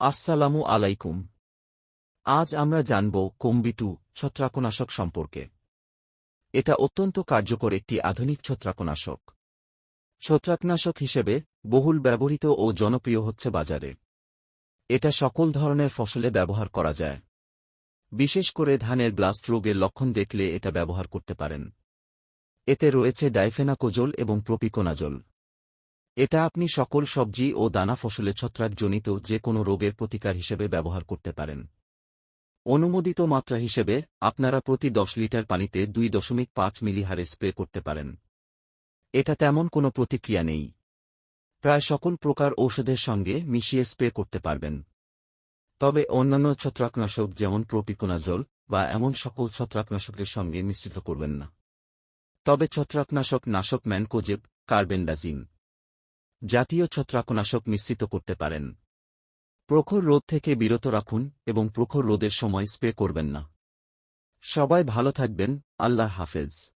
আসসালামু আলাইকুম। আজ আমরা জানব কোম্বিটু ছত্রাকনাশক সম্পর্কে। এটা অত্যন্ত কার্যকর একটি আধুনিক ছত্রাকনাশক। ছত্রাকনাশক হিসেবে বহুল ব্যবহৃত ও জনপ্রিয় হচ্ছে বাজারে। এটা সকল ধরনের ফসলে ব্যবহার করা যায়। বিশেষ করে ধানের ব্লাস্ট রোগের লক্ষণ দেখলে এটা ব্যবহার করতে পারেন। এতে রয়েছে ডাইফেনাকোজোল এবং প্রপিকোনাজোল। এটা আপনি সকল সবজি ও দানা ফসলে ছত্রাকজনিত যে কোনো রোগের প্রতিকার হিসেবে ব্যবহার করতে পারেন। অনুমোদিত মাত্রা হিসেবে আপনারা প্রতি দশ লিটার পানিতে দুই দশমিক পাঁচ মিলি হারে স্প্রে করতে পারেন। এটা তেমন কোনো প্রতিক্রিয়া নেই। প্রায় সকল প্রকার ঔষধের সঙ্গে মিশিয়ে স্প্রে করতে পারবেন। তবে অন্যান্য ছত্রাকনাশক যেমন প্রপিকোনাজল বা এমন সকল ছত্রাকনাশকের সঙ্গে মিশ্রিত করবেন না। তবে ছত্রাকনাশক নাশক ম্যানকোজেব কার্বেন্ডাজিম। জাতীয় ছত্রাকনাশক মিশ্রিত করতে পারেন। প্রখর রোদ থেকে বিরত রাখুন এবং প্রখর রোদের সময় স্প্রে করবেন না। সবাই ভালো থাকবেন। আল্লাহ হাফেজ।